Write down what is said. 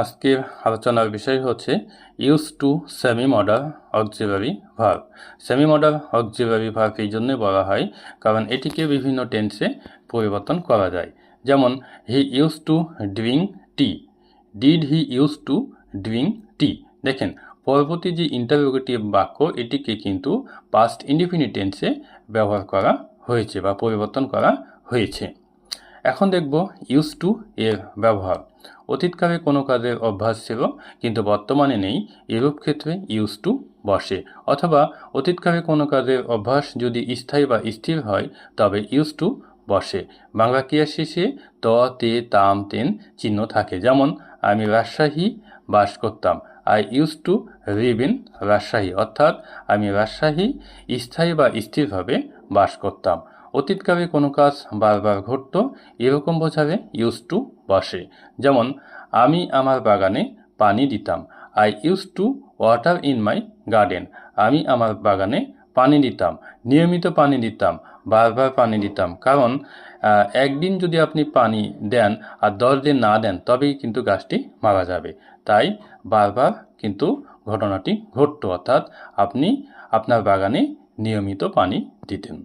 আজকের আলোচনার বিষয় হচ্ছে use to semi modal auxiliary verb semi modal auxiliary verb এই জন্যই বলা হয়, কারণ এটিকে বিভিন্ন টেন্সে পরিবর্তন করা যায়। যেমন he use to drink tea did he use to drink tea দেখেন, পরবর্তী যে ইন্টারভিউটিভ বাক্য, এটিকে কিন্তু পাস্ট ইন্ডিফিনিট টেন্সে ব্যবহার করা হয়েছে বা পরিবর্তন করা হয়েছে। এখন দেখব ইউজ টু এর ব্যবহার। অতীতকালে কোনো কাজের অভ্যাস ছিল, কিন্তু বর্তমানে নেই। এরূপ ক্ষেত্রে ইউজ টু বসে। অথবা অতীতকালে কোনো কাজের অভ্যাস যদি স্থায়ী বা স্থির হয়, তবে ইউজ টু বসে। বাংলা ক্রিয়া শেষে ত, তে, তাম, তেন চিহ্ন থাকে। যেমন, আমি রাজশাহী বাস করতাম। I use to live in Rajshahi. অর্থাৎ, আমি রাজশাহী স্থায়ী বা স্থিরভাবে বাস করতাম। অতীতকালে কোনো কাজ বারবার ঘটত, এরকম বোঝাবে ইউজ টু বসে। যেমন, আমি আমার বাগানে পানি দিতাম। I use to water in my garden আমি আমার বাগানে পানি দিতাম। নিয়মিত পানি দিতাম। বারবার পানি দিতাম। কারণ একদিন যদি আপনি পানি দেন আর দশ দিন না দেন, তবেই কিন্তু গাছটি মারা যাবে। তাই বারবার কিন্তু ঘটনাটি ঘটতো। অর্থাৎ আপনি আপনার বাগানে নিয়মিত পানি দিতেন।